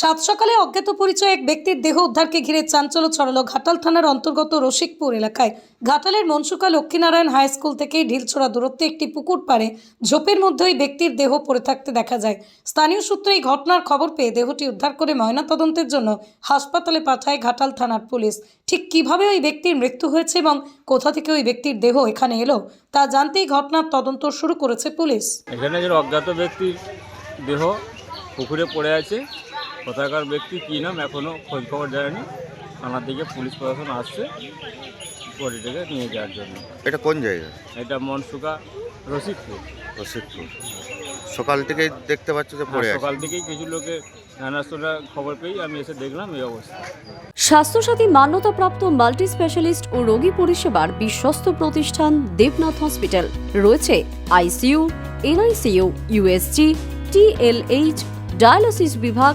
সাত সকালে অজ্ঞাত পরিচয় এক ব্যক্তির দেহ উদ্ধারকে ঘিরে চাঞ্চল্য ছড়ালো ঘাটাল থানার অন্তর্গত রসিকপুর এলাকায়। ঘাটালের মনসুকা লক্ষ্মীনারায়ণ হাই স্কুল থেকে ঢিলছোড়া দূরত্বে একটি পুকুর পাড়ে ঝোপের মধ্যে ওই ব্যক্তির দেহ পড়ে থাকতে দেখা যায়। স্থানীয় সূত্রে এই ঘটনার খবর পেয়ে দেহটি উদ্ধার করে ময়নাতদন্তের জন্য হাসপাতালে পাঠায় ঘাটাল থানার পুলিশ। ঠিক কীভাবে ওই ব্যক্তির মৃত্যু হয়েছে এবং কোথা থেকে ওই ব্যক্তির দেহ এখানে এলো, তা জানতেই ঘটনার তদন্ত শুরু করেছে পুলিশ। এখানে অজ্ঞাত ব্যক্তির দেহ পুকুরে পড়ে আছে কোথাকার ব্যক্তি কী নাম এখনও খোঁজ খবর যায়নি থানার দিকে পুলিশ প্রশাসন আসছে বডিটাকে নিয়ে যাওয়ার জন্য। এটা কোন জায়গা? এটা মনসুকা রসিদপুর রশিদপুর। সকাল থেকেই দেখতে পাচ্ছ যে পড়ে আছে। সকাল থেকেই কিছু লোকে জানাশোনা খবর পেয়েই আমি এসে দেখলাম এই অবস্থা। স্বাস্থ্যসাথী মান্যতাপ্রাপ্ত মাল্টি স্পেশালিস্ট ও রোগী পরিষেবার বিশ্বস্ত প্রতিষ্ঠান দেবনাথ হসপিটাল। রয়েছে ICU NICU USG TLH dialysis বিভাগ